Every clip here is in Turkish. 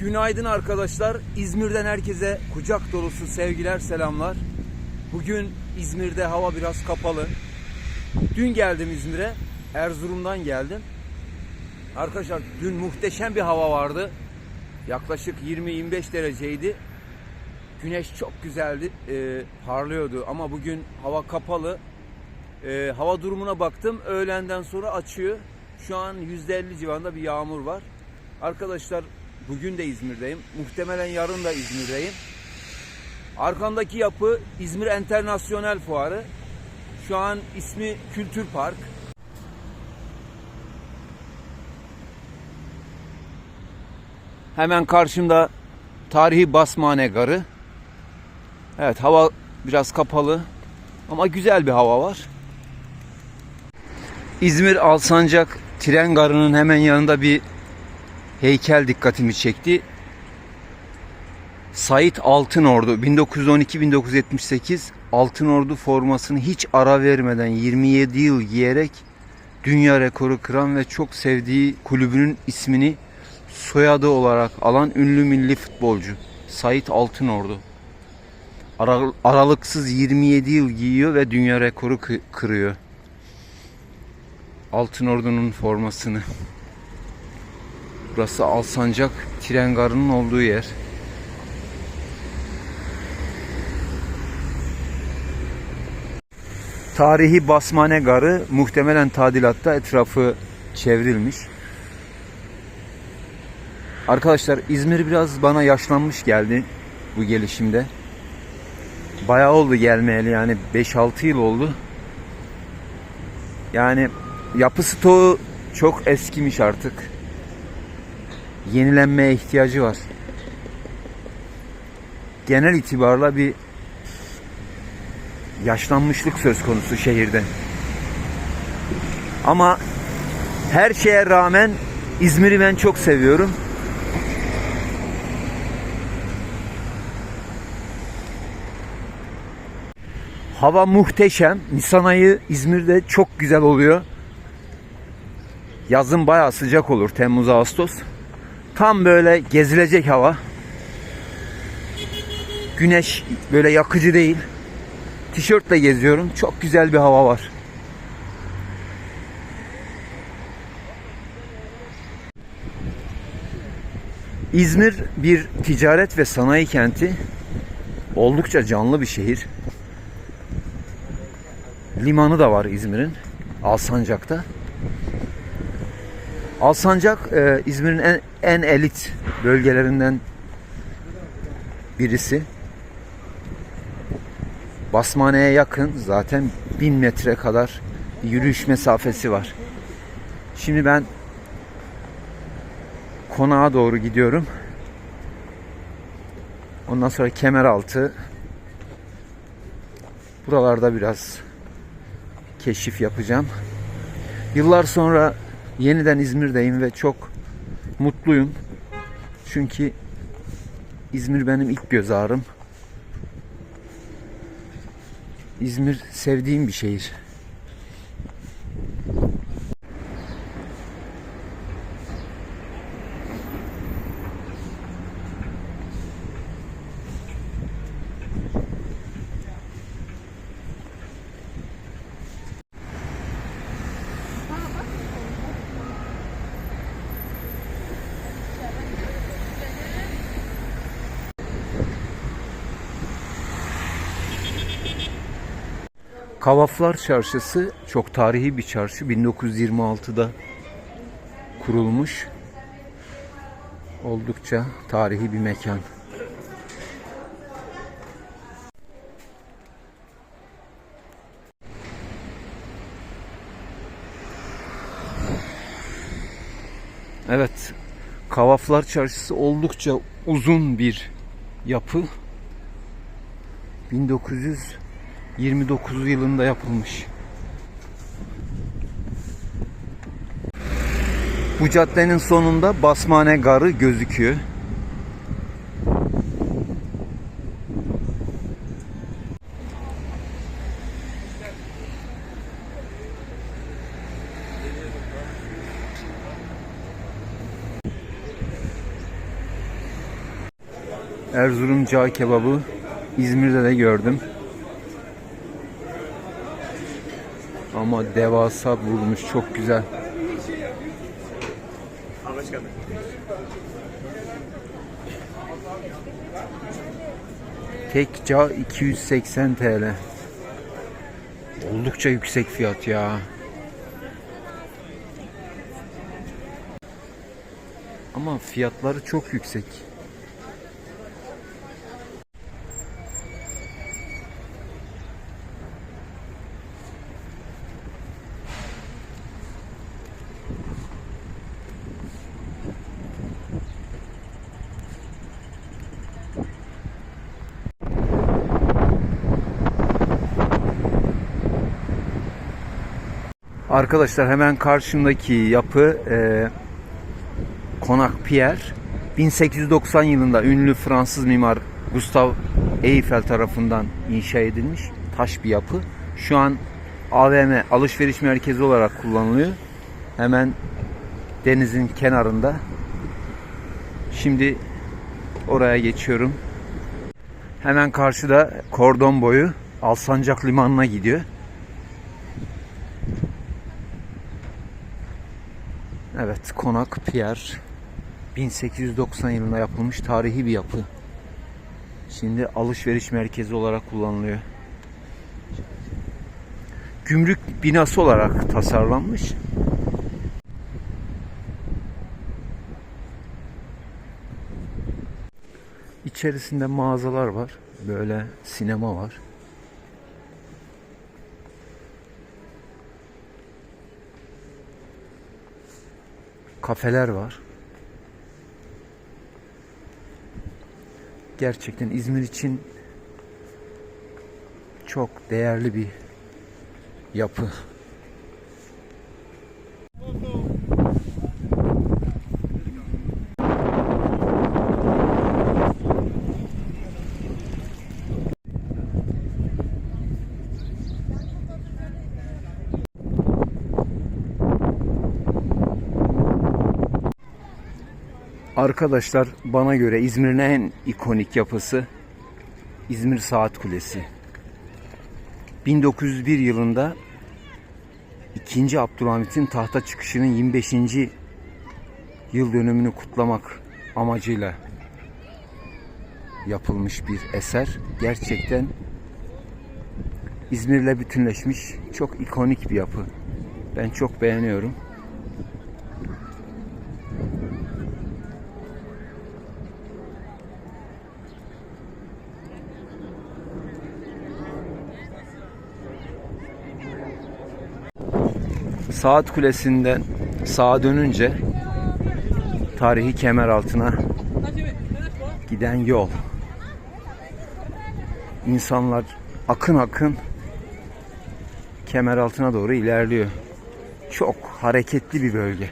Günaydın arkadaşlar. İzmir'den herkese kucak dolusu sevgiler, selamlar. Bugün İzmir'de hava biraz kapalı. Dün geldim İzmir'e. Erzurum'dan geldim. Arkadaşlar dün muhteşem bir hava vardı. Yaklaşık 20-25 dereceydi. Güneş çok güzeldi, e, parlıyordu ama bugün hava kapalı. E, hava durumuna baktım, öğlenden sonra açıyor. Şu an %50 civarında bir yağmur var. Arkadaşlar bugün de İzmir'deyim. Muhtemelen yarın da İzmir'deyim. Arkamdaki yapı İzmir Enternasyonel Fuarı. Şu an ismi Kültür Park. Hemen karşımda tarihi Basmane Garı. Evet hava biraz kapalı ama güzel bir hava var. İzmir Alsancak tren garının hemen yanında bir heykel dikkatimi çekti. Sait Altınordu 1912-1978 Altınordu formasını hiç ara vermeden 27 yıl giyerek dünya rekoru kıran ve çok sevdiği kulübünün ismini soyadı olarak alan ünlü milli futbolcu Sait Altınordu. Ara- aralıksız 27 yıl giyiyor ve dünya rekoru kı- kırıyor. Altınordu'nun formasını. Burası Alsancak tren garının olduğu yer. Tarihi Basmane Garı muhtemelen tadilatta etrafı çevrilmiş. Arkadaşlar İzmir biraz bana yaşlanmış geldi bu gelişimde. Bayağı oldu gelmeyeli yani 5-6 yıl oldu. Yani yapı stoğu çok eskimiş artık. Yenilenmeye ihtiyacı var. Genel itibarla bir yaşlanmışlık söz konusu şehirde. Ama her şeye rağmen İzmir'i ben çok seviyorum. Hava muhteşem. Nisan ayı İzmir'de çok güzel oluyor. Yazın bayağı sıcak olur Temmuz Ağustos. Tam böyle gezilecek hava. Güneş böyle yakıcı değil. Tişörtle geziyorum. Çok güzel bir hava var. İzmir bir ticaret ve sanayi kenti. Oldukça canlı bir şehir. Limanı da var İzmir'in. Alsancak'ta. Alsancak e, İzmir'in en, en elit bölgelerinden birisi. Basmane'ye yakın zaten bin metre kadar yürüyüş mesafesi var. Şimdi ben konağa doğru gidiyorum. Ondan sonra Kemeraltı. Buralarda biraz keşif yapacağım. Yıllar sonra yeniden İzmir'deyim ve çok mutluyum. Çünkü İzmir benim ilk göz ağrım. İzmir sevdiğim bir şehir. Kavaflar Çarşısı çok tarihi bir çarşı. 1926'da kurulmuş. Oldukça tarihi bir mekan. Evet, Kavaflar Çarşısı oldukça uzun bir yapı. 1929 yılında yapılmış. Bu caddenin sonunda Basmane Garı gözüküyor. Erzurum cağ kebabı İzmir'de de gördüm. Ama devasa vurmuş çok güzel. Tek cağ 280 TL. Oldukça yüksek fiyat ya. Ama fiyatları çok yüksek. Arkadaşlar hemen karşımdaki yapı e, Konak Pierre 1890 yılında ünlü Fransız mimar Gustave Eiffel tarafından inşa edilmiş taş bir yapı. Şu an AVM alışveriş merkezi olarak kullanılıyor. Hemen denizin kenarında. Şimdi oraya geçiyorum. Hemen karşıda kordon boyu Alsancak Limanı'na gidiyor. Evet, Konak Pierre 1890 yılında yapılmış tarihi bir yapı. Şimdi alışveriş merkezi olarak kullanılıyor. Gümrük binası olarak tasarlanmış. İçerisinde mağazalar var. Böyle sinema var. Kafeler var. Gerçekten İzmir için çok değerli bir yapı. Arkadaşlar bana göre İzmir'in en ikonik yapısı İzmir Saat Kulesi. 1901 yılında 2. Abdülhamit'in tahta çıkışının 25. yıl dönümünü kutlamak amacıyla yapılmış bir eser. Gerçekten İzmir'le bütünleşmiş çok ikonik bir yapı. Ben çok beğeniyorum. Saat Kulesi'nden sağa dönünce tarihi kemer altına giden yol. İnsanlar akın akın kemer altına doğru ilerliyor. Çok hareketli bir bölge.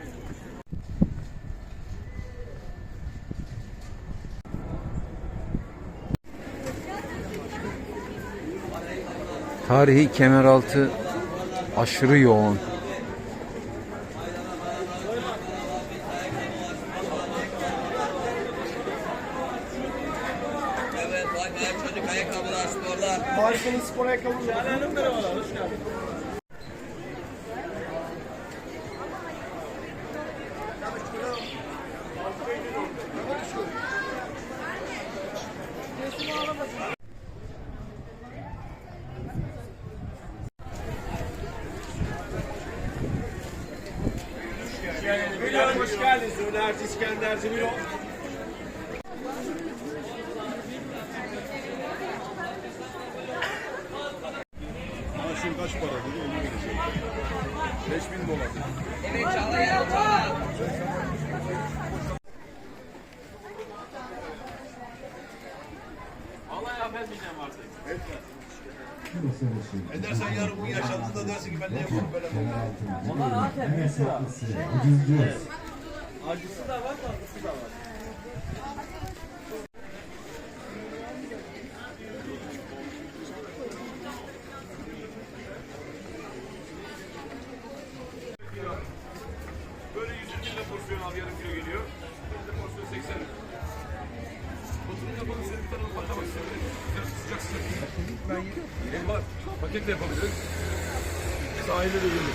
Tarihi kemeraltı aşırı yoğun. Zürnerci, İskenderci, buyurun. Maaşın kaç para dedi onu verecek. 5000 dolar. Evet, çağla gel, çağla. Edersen yarın bu yaşandığında dersin ki ben ne yapayım böyle Acısı da var, tatlısı da var. Böyle 120 lira porsiyon al yarım kilo geliyor. Böyle porsiyon 80 lira. Oturun yapalım Ben var. Paketle yapabiliriz. Sahilde de yedim.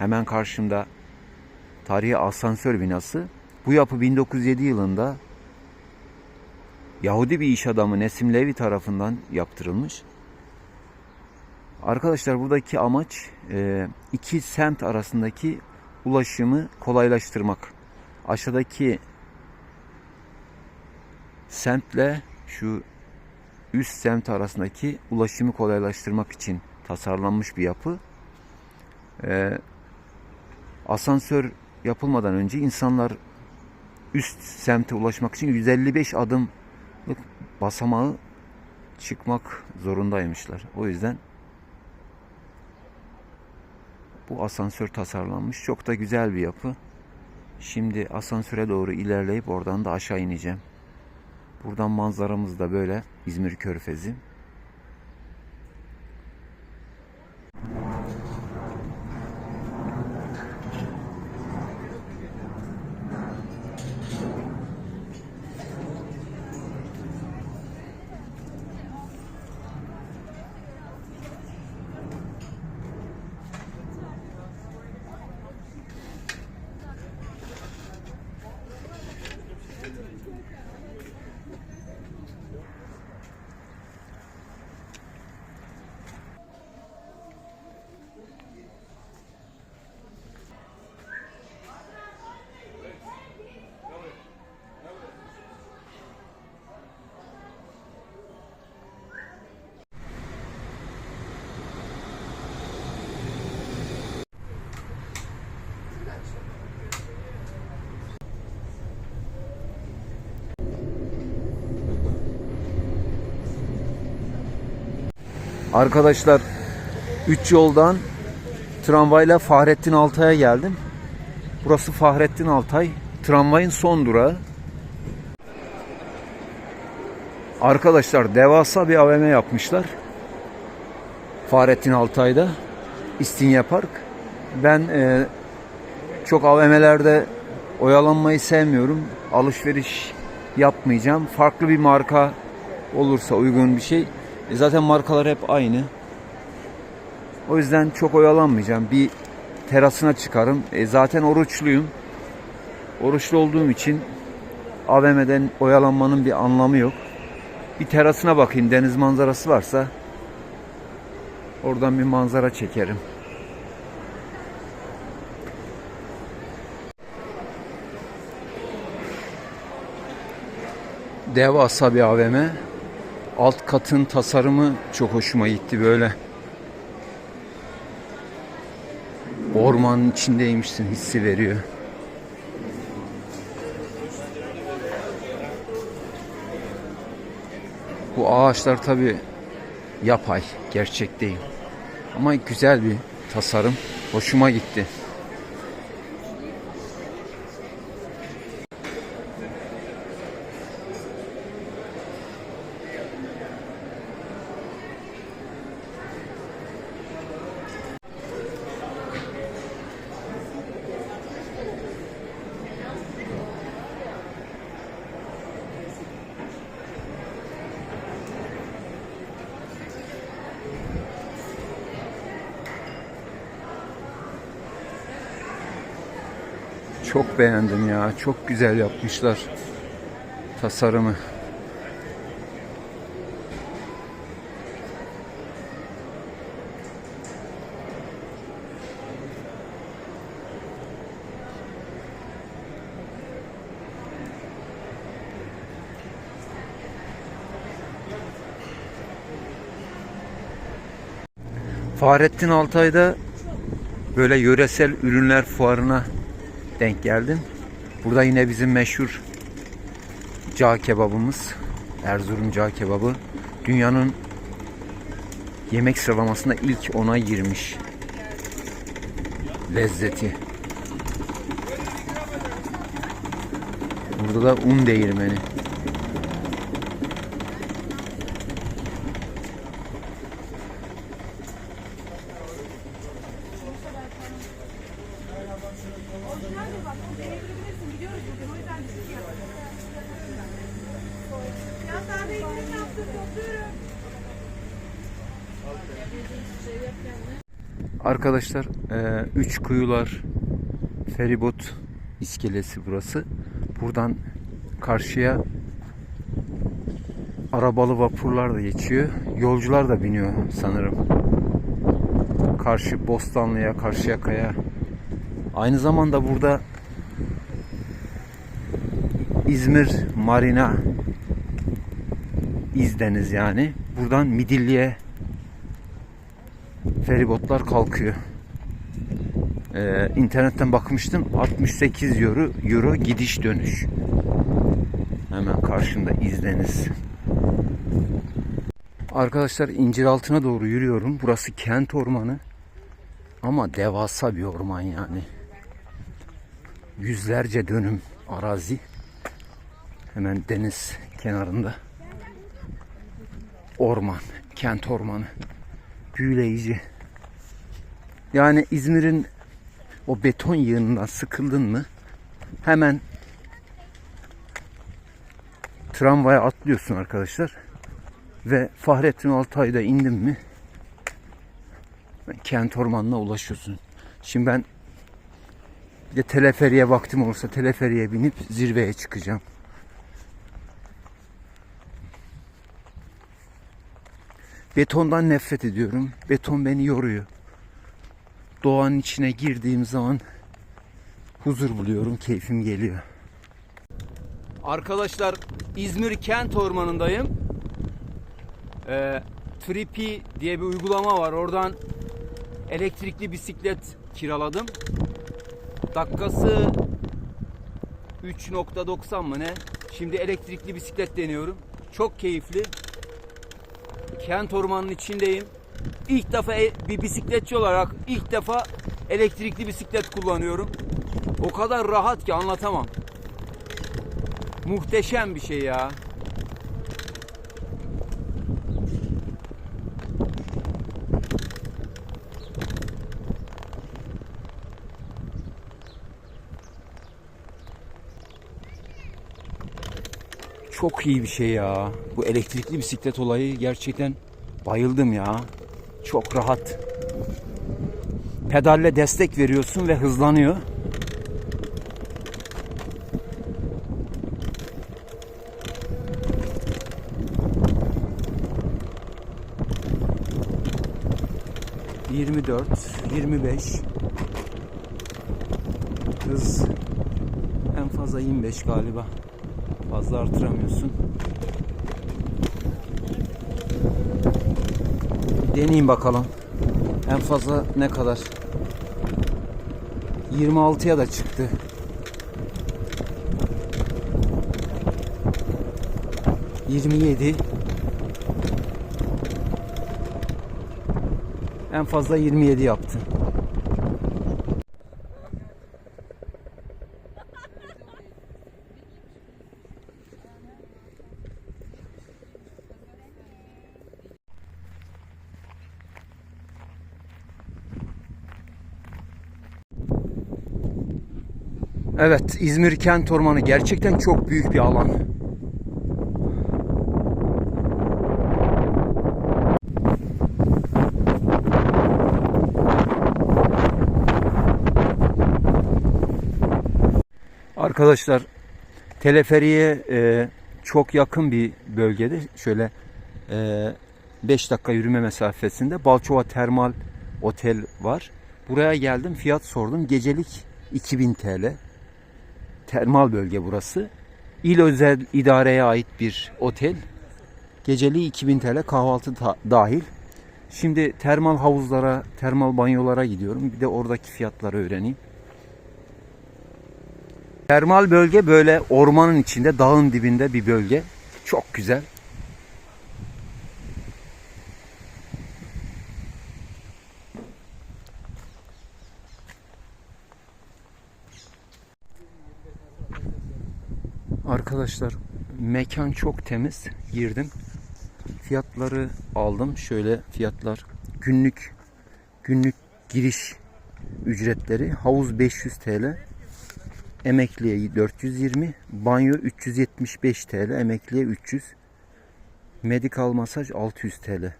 Hemen karşımda tarihi asansör binası. Bu yapı 1907 yılında Yahudi bir iş adamı Nesim Levi tarafından yaptırılmış. Arkadaşlar buradaki amaç e, iki semt arasındaki ulaşımı kolaylaştırmak. Aşağıdaki semtle şu üst semt arasındaki ulaşımı kolaylaştırmak için tasarlanmış bir yapı. Asansör yapılmadan önce insanlar üst semte ulaşmak için 155 adımlık basamağı çıkmak zorundaymışlar. O yüzden bu asansör tasarlanmış. Çok da güzel bir yapı. Şimdi asansöre doğru ilerleyip oradan da aşağı ineceğim. Buradan manzaramız da böyle İzmir Körfezi. Arkadaşlar 3 yoldan tramvayla Fahrettin Altay'a geldim. Burası Fahrettin Altay. Tramvayın son durağı. Arkadaşlar devasa bir AVM yapmışlar. Fahrettin Altay'da. İstinye Park. Ben e, çok AVM'lerde oyalanmayı sevmiyorum. Alışveriş yapmayacağım. Farklı bir marka olursa uygun bir şey. E zaten markalar hep aynı. O yüzden çok oyalanmayacağım. Bir terasına çıkarım. E zaten oruçluyum. Oruçlu olduğum için AVM'den oyalanmanın bir anlamı yok. Bir terasına bakayım deniz manzarası varsa oradan bir manzara çekerim. Devasa bir AVM. Alt katın tasarımı çok hoşuma gitti böyle. Ormanın içindeymişsin hissi veriyor. Bu ağaçlar tabi yapay, gerçek değil. Ama güzel bir tasarım. Hoşuma gitti. Çok beğendim ya. Çok güzel yapmışlar tasarımı. Fahrettin Altay'da böyle yöresel ürünler fuarına denk geldim. Burada yine bizim meşhur cağ kebabımız. Erzurum cağ kebabı. Dünyanın yemek sıralamasında ilk ona girmiş. Lezzeti. Burada da un değirmeni. Arkadaşlar e, Üç Kuyular feribot iskelesi burası. Buradan karşıya arabalı vapurlar da geçiyor. Yolcular da biniyor sanırım. Karşı Bostanlı'ya, Karşıyaka'ya. Aynı zamanda burada İzmir Marina İzdeniz yani. Buradan Midilli'ye feribotlar kalkıyor. Ee, internetten bakmıştım 68 euro, euro gidiş dönüş. Hemen karşında İzdeniz. Arkadaşlar İnciraltı'na doğru yürüyorum. Burası kent ormanı. Ama devasa bir orman yani. Yüzlerce dönüm arazi. Hemen deniz kenarında. Orman, kent ormanı. Büyüleyici. Yani İzmir'in o beton yığınından sıkıldın mı hemen tramvaya atlıyorsun arkadaşlar. Ve Fahrettin Altay'da indin mi kent ormanına ulaşıyorsun. Şimdi ben bir de teleferiye vaktim olursa teleferiye binip zirveye çıkacağım. Betondan nefret ediyorum. Beton beni yoruyor. Doğanın içine girdiğim zaman huzur buluyorum, keyfim geliyor. Arkadaşlar İzmir Kent Ormanı'ndayım. Ee, Tripi diye bir uygulama var. Oradan elektrikli bisiklet kiraladım. Dakikası 3.90 mı ne? Şimdi elektrikli bisiklet deniyorum. Çok keyifli. Kent ormanının içindeyim. İlk defa e- bir bisikletçi olarak ilk defa elektrikli bisiklet kullanıyorum. O kadar rahat ki anlatamam. Muhteşem bir şey ya. Çok iyi bir şey ya. Bu elektrikli bisiklet olayı gerçekten bayıldım ya. Çok rahat. Pedalle destek veriyorsun ve hızlanıyor. Yirmi dört, yirmi beş. Hız en fazla 25 galiba. Fazla artıramıyorsun. Deneyeyim bakalım. En fazla ne kadar? 26'ya da çıktı. Yirmi yedi. En fazla 27 yaptı. Evet, İzmir Kent Ormanı gerçekten çok büyük bir alan. Arkadaşlar, teleferiye e, çok yakın bir bölgede. Şöyle 5 dakika yürüme mesafesinde Balçova Termal Otel var. Buraya geldim, fiyat sordum. Gecelik 2000 TL. Termal bölge burası. İl özel idareye ait bir otel. Geceliği 2000 TL kahvaltı da- dahil. Şimdi termal havuzlara, termal banyolara gidiyorum. Bir de oradaki fiyatları öğreneyim. Termal bölge böyle ormanın içinde, dağın dibinde bir bölge. Çok güzel. Arkadaşlar mekan çok temiz. Girdim. Fiyatları aldım. Şöyle fiyatlar günlük günlük giriş ücretleri havuz 500 TL. Emekliye 420, banyo 375 TL, emekliye 300. Medikal masaj 600 TL.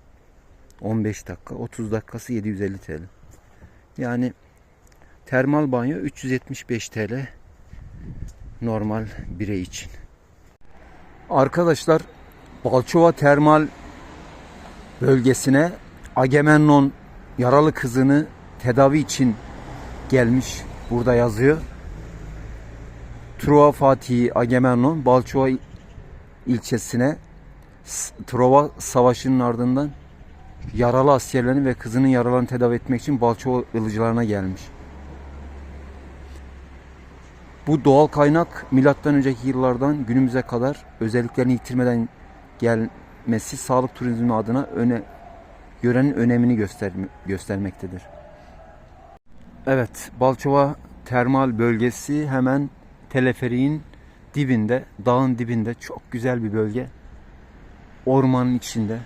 15 dakika, 30 dakikası 750 TL. Yani termal banyo 375 TL normal birey için. Arkadaşlar Balçova Termal bölgesine Agamemnon yaralı kızını tedavi için gelmiş. Burada yazıyor. Truva Fatih Agamemnon Balçova il- ilçesine Truva Savaşı'nın ardından yaralı askerlerini ve kızının yaralarını tedavi etmek için Balçova ılıcılarına gelmiş. Bu doğal kaynak milattan önceki yıllardan günümüze kadar özelliklerini yitirmeden gelmesi sağlık turizmi adına öne yörenin önemini göster, göstermektedir. Evet, Balçova termal bölgesi hemen teleferiğin dibinde, dağın dibinde çok güzel bir bölge. Ormanın içinde.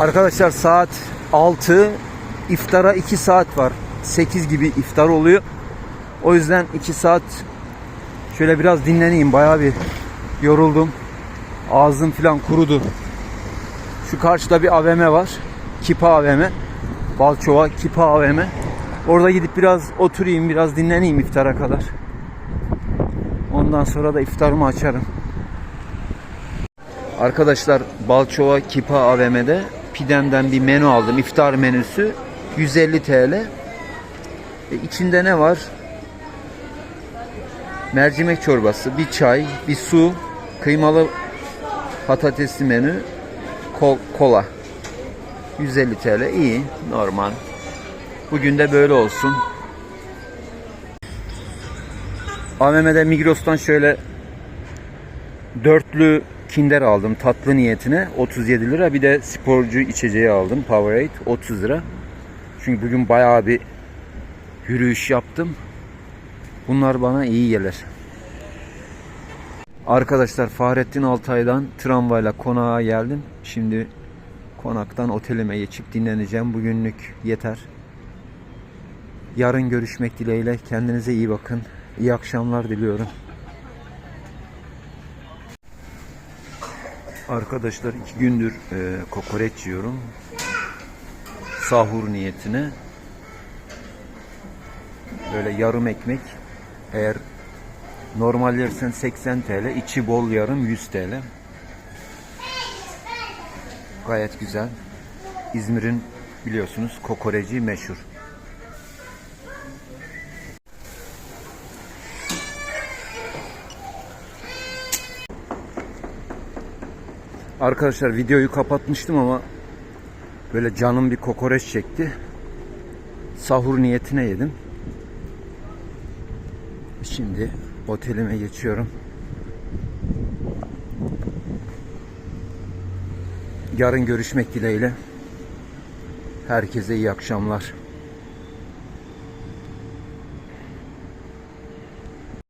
Arkadaşlar saat 6 iftara 2 saat var. 8 gibi iftar oluyor. O yüzden 2 saat şöyle biraz dinleneyim. Bayağı bir yoruldum. Ağzım falan kurudu. Şu karşıda bir AVM var. Kipa AVM. Balçova Kipa AVM. Orada gidip biraz oturayım, biraz dinleneyim iftara kadar. Ondan sonra da iftarımı açarım. Arkadaşlar Balçova Kipa AVM'de Pidem'den bir menü aldım. İftar menüsü 150 TL. E, içinde ne var? Mercimek çorbası, bir çay, bir su, kıymalı patatesli menü, kol, kola. 150 TL iyi, normal. Bugün de böyle olsun. AVM'de Migros'tan şöyle dörtlü Kinder aldım tatlı niyetine 37 lira. Bir de sporcu içeceği aldım Powerade 30 lira. Çünkü bugün bayağı bir yürüyüş yaptım. Bunlar bana iyi gelir. Arkadaşlar Fahrettin Altay'dan tramvayla konağa geldim. Şimdi konaktan otelime geçip dinleneceğim. Bugünlük yeter. Yarın görüşmek dileğiyle. Kendinize iyi bakın. İyi akşamlar diliyorum. Arkadaşlar iki gündür e, kokoreç yiyorum. Sahur niyetine. Böyle yarım ekmek. Eğer normal yersen 80 TL. içi bol yarım 100 TL. Gayet güzel. İzmir'in biliyorsunuz kokoreci meşhur. Arkadaşlar videoyu kapatmıştım ama böyle canım bir kokoreç çekti. Sahur niyetine yedim. Şimdi otelime geçiyorum. Yarın görüşmek dileğiyle. Herkese iyi akşamlar.